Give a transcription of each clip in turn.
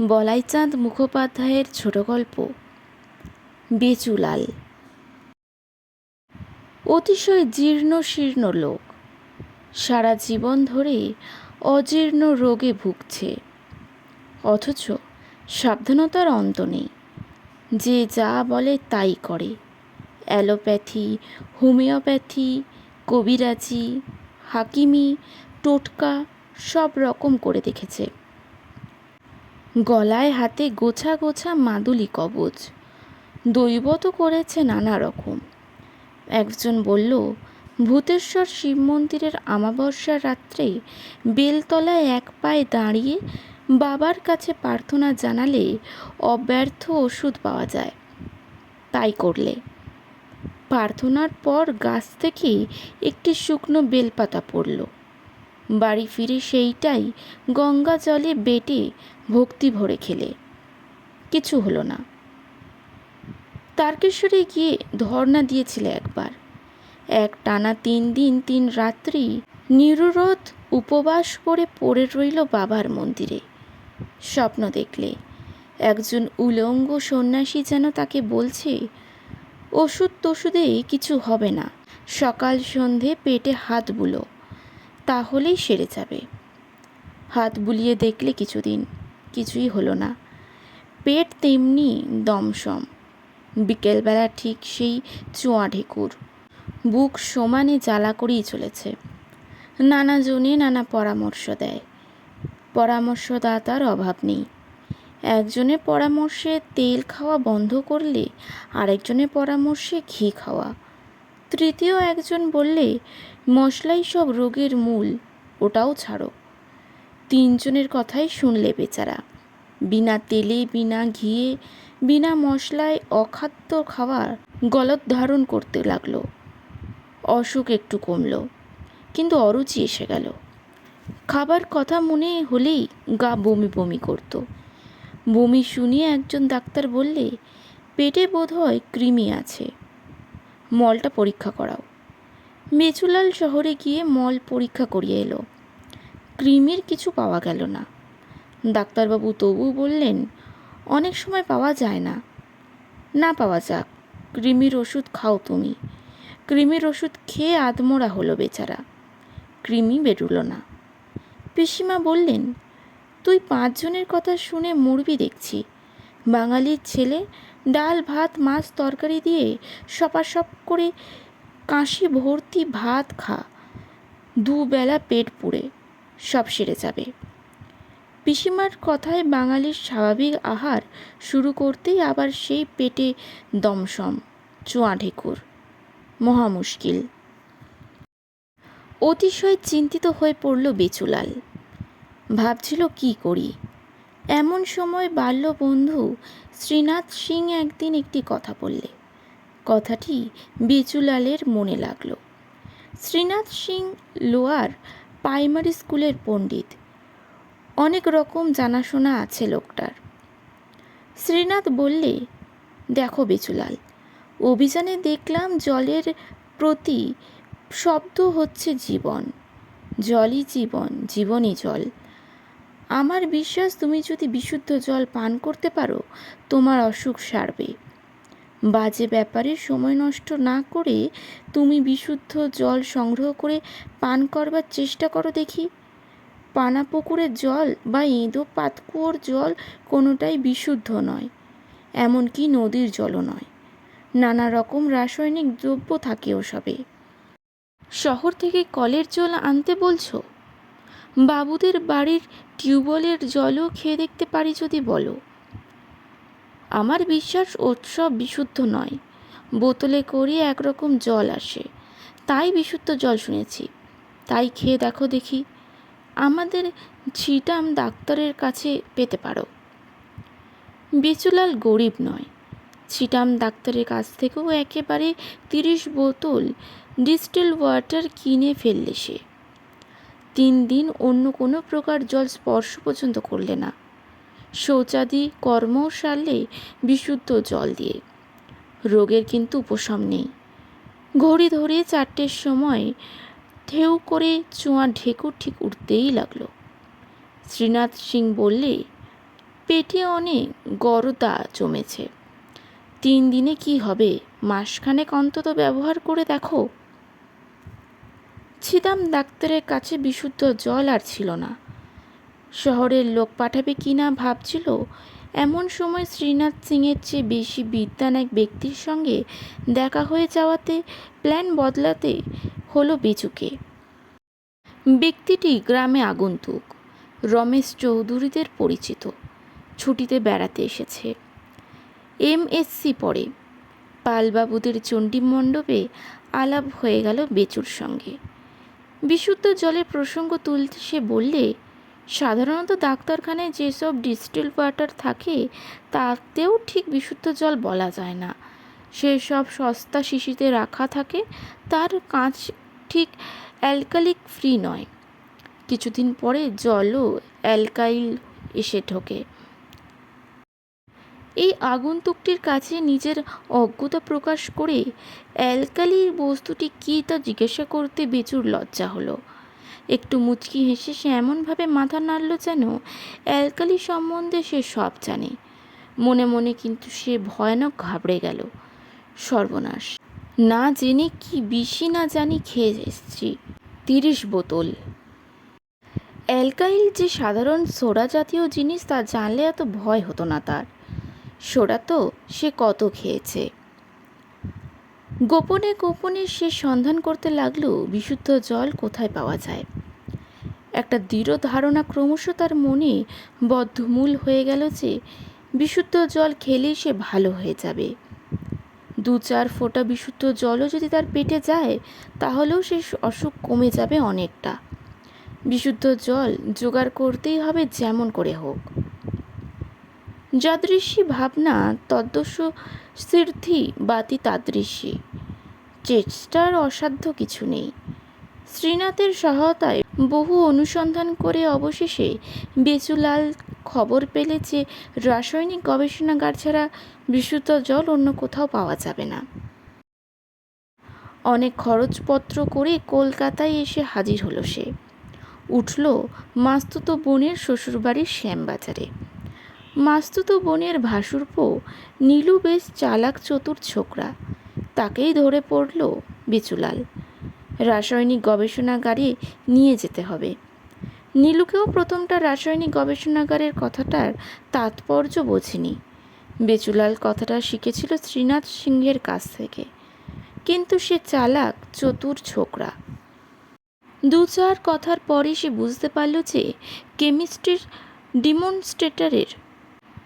বলাইচাঁদ মুখোপাধ্যায়ের ছোট গল্প। বেচুলাল। অতিশয় জীর্ণ শীর্ণ লোক। সারা জীবন ধরে অজীর্ণ রোগে ভুগছে। অথচ সাবধানতার অন্ত নেই। যে যা বলে তাই করে। অ্যালোপ্যাথি, হোমিওপ্যাথি, কবিরাজি, হাকিমি, টোটকা সব রকম করে দেখেছে। গলায় হাতে গোছা গোছা মাদুলি কবচ দৈবত করেছে নানা রকম। একজন বলল, ভূতেশ্বর শিব মন্দিরের আমাবস্যার রাত্রে বেলতলায় এক পায়ে দাঁড়িয়ে বাবার কাছে প্রার্থনা জানালে অব্যর্থ ওষুধ পাওয়া যায়। তাই করলে। প্রার্থনার পর গাছ থেকে একটি শুকনো বেলপাতা পড়ল। বাড়ি ফিরে সেইটাই গঙ্গা জলে বেটে ভক্তি ভরে খেলে। কিছু হলো না। তারকেশ্বরে গিয়ে ধর্ণা দিয়েছিলে একবার। এক টানা তিন দিন তিন রাত্রি নিরুরোধ উপবাস করে পড়ে রইল বাবার মন্দিরে। স্বপ্ন দেখলে, একজন উলঙ্গ সন্ন্যাসী যেন তাকে বলছে, ওষুধ টষুধেই কিছু হবে না, সকাল সন্ধে পেটে হাত বুলো, তাহলেই সেরে যাবে। হাত বুলিয়ে দেখলে কিছুদিন কিছুই হলো না। পেট তেমনি দমসম। বিকেলবেলা ঠিক সেই চোঁয়া ঢেকুর। বুক সমানে জ্বালা করেই চলেছে। নানা জনে নানা পরামর্শ দেয়। পরামর্শদাতার অভাব নেই। একজনের পরামর্শে তেল খাওয়া বন্ধ করলে আরেকজনের পরামর্শে ঘি খাওয়া। তৃতীয় একজন বললে, মশলাই সব রোগের মূল, ওটাও ছাড়ো। তিনজনের কথাই শুনলে বেচারা। বিনা তেলে, বিনা ঘিয়ে, বিনা মশলায় অখাদ্য খাবার গলত ধারণ করতে লাগল। অসুখ একটু কমলো, কিন্তু অরুচি এসে গেল। খাবার কথা মনে হলেই গা বমি বমি করতো। বমি শুনিয়ে একজন ডাক্তার বললে, পেটে বোধহয় কৃমি আছে। মলটা পরীক্ষা করাও। মেচুলাল শহরে গিয়ে মল পরীক্ষা করিয়ে এলো। কৃমির কিছু পাওয়া গেল না। ডাক্তারবাবু তবু বললেন, অনেক সময় পাওয়া যায় না। না পাওয়া যাক কৃমির ওষুধ খাও তুমি। কৃমির ওষুধ খেয়ে আদমোড়া হলো বেচারা। কৃমি বেরুলো না। পিসিমা বললেন, তুই পাঁচজনের কথা শুনে মরবি দেখছি। বাঙালির ছেলে ডাল, ভাত, মাছ, তরকারি দিয়ে সপাসপ করে কাশি ভর্তি ভাত খা। দুবেলা পেট পুড়ে। সব সেরে যাবে। পিসিমার কথায় বাঙালির স্বাভাবিক আহার শুরু করতেই আবার সেই পেটে দমসম, চোঁয়া ঢেকুর। মহা মুশকিল। অতিশয় চিন্তিত হয়ে পড়ল বেচুলাল। ভাবছিল কি করি? এমন সময় বাল্য বন্ধু শ্রীনাথ সিং একদিন একটি কথা বললে। কথাটি বেচুলালের মনে লাগল। শ্রীনাথ সিং লোয়ার প্রাইমারি স্কুলের পণ্ডিত। অনেক রকম জানাশোনা আছে লোকটার। শ্রীনাথ বললে, দেখো বেচুলাল, অভিযানে দেখলাম জলের প্রতি শব্দ হচ্ছে জীবন। জলই জীবন, জীবনই জল। আমার বিশ্বাস তুমি যদি বিশুদ্ধ জল পান করতে পারো, তোমার অসুখ সারবে। বাজে ব্যাপারে সময় নষ্ট না করে তুমি বিশুদ্ধ জল সংগ্রহ করে পান করবার চেষ্টা করো দেখি। পানা পুকুরের জল বা এঁদো পাতকুয়োর জল কোনোটাই বিশুদ্ধ নয়, এমনকি নদীর জলও নয়। নানা রকম রাসায়নিক দ্রব্য থাকে ওসবে। শহর থেকে কলের জল আনতে বলছো? বাবুদের বাড়ির টিউবওয়েলের জলও খেয়ে দেখতে পারি যদি বলো। আমার বিশ্বাস উৎসব বিশুদ্ধ নয়। বোতলে করে একরকম জল আসে। তাই বিশুদ্ধ জল শুনেছি। তাই খেয়ে দেখো দেখি। আমাদের ছিটাম ডাক্তারের কাছে পেতে পারো। বেচুলাল গরিব নয়। ছিটাম ডাক্তারের কাছ থেকেও একেবারে তিরিশ বোতল ডিস্টিল ওয়াটার কিনে ফেললে সে। তিন দিন অন্য কোনো প্রকার জল স্পর্শ পর্যন্ত করলে না। শৌচাদি কর্ম সারলে বিশুদ্ধ জল দিয়ে। রোগের কিন্তু উপশম নেই। ঘড়ি ধরে চারটের সময় ঢেউ করে চোঁয়া ঢেকুর ঠিক উঠতেই লাগল। শ্রীনাথ সিং বললে, পেটে অনেক গরদা জমেছে। তিন দিনে কি হবে? মাসখানেক অন্তত ব্যবহার করে দেখো। ছিদাম ডাক্তারের কাছে বিশুদ্ধ জল আর ছিল না। শহরের লোক পাঠাবে কি না ভাবছিল? এমন সময় শ্রীনাথ সিংয়ের চেয়ে বেশি বিদ্যান এক ব্যক্তির সঙ্গে দেখা হয়ে যাওয়াতে প্ল্যান বদলাতে হলো বেচুকে। ব্যক্তিটি গ্রামে আগন্তুক। রমেশ চৌধুরীদের পরিচিত। ছুটিতে বেড়াতে এসেছে। এমএসসি পড়ে। পালবাবুদের চণ্ডী মণ্ডপে আলাপ হয়ে গেল বেচুর সঙ্গে। বিশুদ্ধ জলের প্রসঙ্গ তুলতে সে বললে সাধারণত ডাক্তারখানায় যেসব ডিস্টিল ওয়াটার থাকে, তাতেও ঠিক বিশুদ্ধ জল বলা যায় না। সেসব সস্তা শিশিতে রাখা থাকে, তার কাঁচ ঠিক অ্যালকালিক ফ্রি নয়। কিছুদিন পরে জলও অ্যালকাইল এসে ঢোকে। এই আগন্তুকটির কাছে নিজের অজ্ঞতা প্রকাশ করে অ্যালকালি বস্তুটি কী তা জিজ্ঞাসা করতে বেচুর লজ্জা হলো। একটু মুচকি হেসে সে এমনভাবে মাথা নাড়ল যেন অ্যালকালি সম্বন্ধে সে সব জানে। মনে মনে কিন্তু সে ভয়ানক ঘাবড়ে গেল। সর্বনাশ। না জেনে কি বেশি না জানি খেয়ে এসছি তিরিশ বোতল। অ্যালকাইল যে সাধারণ সোডা জাতীয় জিনিস তা জানলে এত ভয় হতো না তার। সোডা তো সে কত খেয়েছে। গোপনে গোপনে সে সন্ধান করতে লাগল, বিশুদ্ধ জল কোথায় পাওয়া যায়? একটা দৃঢ় ধারণা ক্রমশ তার মনে বদ্ধমূল হয়ে গেল যে বিশুদ্ধ জল খেলেই সে ভালো হয়ে যাবে। দু চার ফোঁটা বিশুদ্ধ জলও যদি তার পেটে যায়, তাহলেও সে অসুখ কমে যাবে অনেকটা। বিশুদ্ধ জল জোগাড় করতেই হবে যেমন করে হোক। যাদৃশী ভাবনা তদ্দস্য সিদ্ধি বাতি তাদৃশী চেষ্টার অসাধ্য কিছু নেই। শ্রীনাথের সহায়তায় বহু অনুসন্ধান করে অবশেষে বেচুলাল খবর পেলে যে রাসায়নিক গবেষণাগার ছাড়া বিশুদ্ধ জল অন্য কোথাও পাওয়া যাবে না। অনেক খরচপত্র করে কলকাতায় এসে হাজির হলো সে। উঠল মাস্তুত বোনের শ্বশুরবাড়ির শ্যামবাজারে। মাস্তুত বোনের ভাসুরপো নীলু বেশ চালাক চতুর ছোকরা। তাকেই ধরে পড়ল বিচুলাল। রাসায়নিক গবেষণাগারে নিয়ে যেতে হবে। নীলুকেও প্রথমটা রাসায়নিক গবেষণাগারের কথাটার তাৎপর্য বোঝেনি। বেচুলাল কথাটা শিখেছিল শ্রীনাথ সিংহের কাছ থেকে। কিন্তু সে চালাক, চতুর ছোকরা। দু চার কথার পরে সে বুঝতে পারল যে কেমিস্ট্রির ডিমনস্ট্রেটারের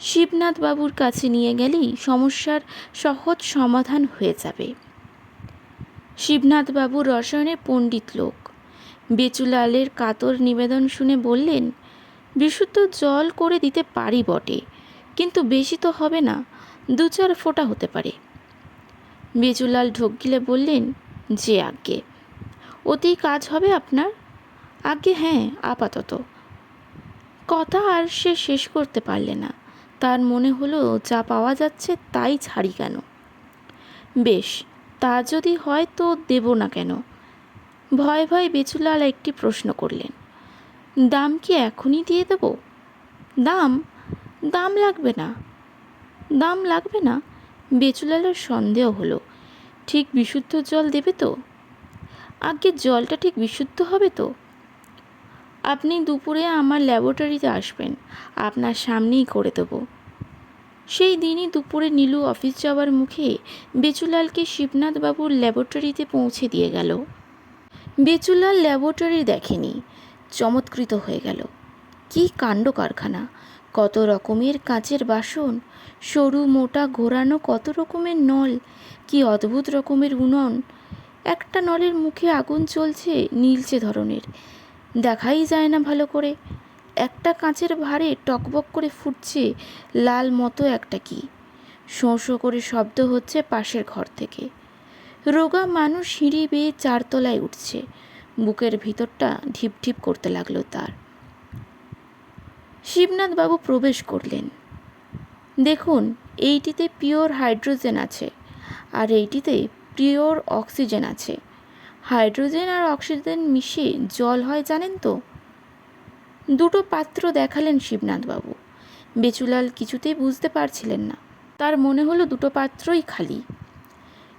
শিবনাথ বাবুর কাছে নিয়ে গেলেই সমস্যার সহজ সমাধান হয়ে যাবে। শিবনাথ বাবু রসায়নের পণ্ডিত লোক। বেচুলালের কাতর নিবেদন শুনে বললেন, বিশুদ্ধ জল করে দিতে পারি বটে, কিন্তু বেশি তো হবে না দু চার ফোঁটা হতে পারে। বেচুলাল ঢোক গিলে বললেন, যে আজ্ঞে ওতেই কাজ হবে আপনার? আজ্ঞে হ্যাঁ আপাতত। কথা আর সে শেষ করতে পারলে না, তার মনে হলো যা পাওয়া যাচ্ছে তাই ছাড়ি কেন? বেশ তা যদি হয় তো দেব না কেন? ভয় ভয় বেচুলাল একটি প্রশ্ন করলেন। দাম কি এখনই দিয়ে দেব? দাম? দাম লাগবে না। দাম লাগবে না? বেচুলালের সন্দেহ হলো। ঠিক বিশুদ্ধ জল দেবে তো? আগে জলটা ঠিক বিশুদ্ধ হবে তো? আপনি দুপুরে আমার ল্যাবরেটরিতে আসবেন। আপনার সামনেই করে দেবো। সেই দিনই দুপুরে নীলু অফিস যাওয়ার মুখে বেচুলালকে শিবনাথবাবুর ল্যাবরেটরিতে পৌঁছে দিয়ে গেল। বেচুলাল ল্যাবরেটরি দেখেনি, চমৎকৃত হয়ে গেল। কি কাণ্ড কারখানা, কত রকমের কাঁচের বাসন, সরু মোটা ঘোরানো কত রকমের নল, কি অদ্ভুত রকমের উনন। একটা নলের মুখে আগুন চলছে নীলচে ধরনের, দেখাই যায় না ভালো করে। একটা কাঁচের ভারে টকবক করে ফুটছে, লাল মতো একটা কি। শোঁ শোঁ করে শব্দ হচ্ছে পাশের ঘর থেকে। রোগা মানুষ সিঁড়ি বেয়ে চারতলায় উঠছে। বুকের ভিতরটা ঢিপ ঢিপ করতে লাগল তার। শিবনাথবাবু প্রবেশ করলেন। দেখুন, এইটিতে পিওর হাইড্রোজেন আছে আর এইটিতে পিওর অক্সিজেন আছে। হাইড্রোজেন আর অক্সিজেন মিশে জল হয় জানেন তো? দুটো পাত্র দেখালেন শিবনাথবাবু। বেচুলাল কিছুতেই বুঝতে পারছিলেন না। তার মনে হলো দুটো পাত্রই খালি।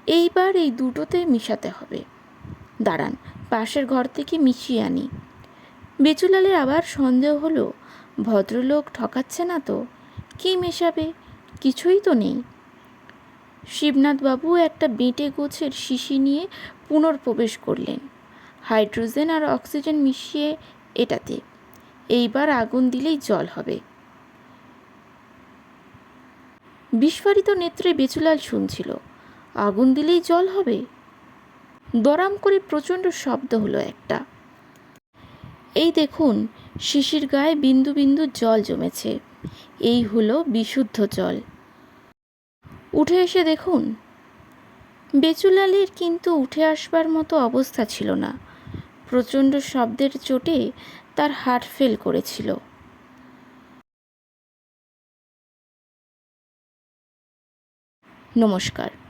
এইবার এই দুটোতে মিশাতে হবে। দাঁড়ান, পাশের ঘর থেকে মিশিয়ে আনি। বেচুলালের আবার সন্দেহ হলো, ভদ্রলোক ঠকাচ্ছে না তো? কী মেশাবে? কিছুই তো নেই। শিবনাথবাবু একটা বেঁটে গোছের শিশি নিয়ে পুনর্প্রবেশ করলেন। হাইড্রোজেন আর অক্সিজেন মিশিয়ে এটাতে। এইবার আগুন দিলেই জল হবে। বিস্ফারিত নেত্রে বেচুলাল শুনছিল, আগুন দিলেই জল হবে? দরাম করে প্রচণ্ড শব্দ হলো একটা। এই দেখুন, শিশির গায়ে বিন্দু বিন্দু জল জমেছে। এই হলো বিশুদ্ধ জল। উঠে এসে দেখুন, বেচুলালের কিন্তু উঠে আসবার মতো অবস্থা ছিল না। প্রচণ্ড শব্দের চোটে তার হার্ট ফেল করেছিল। নমস্কার।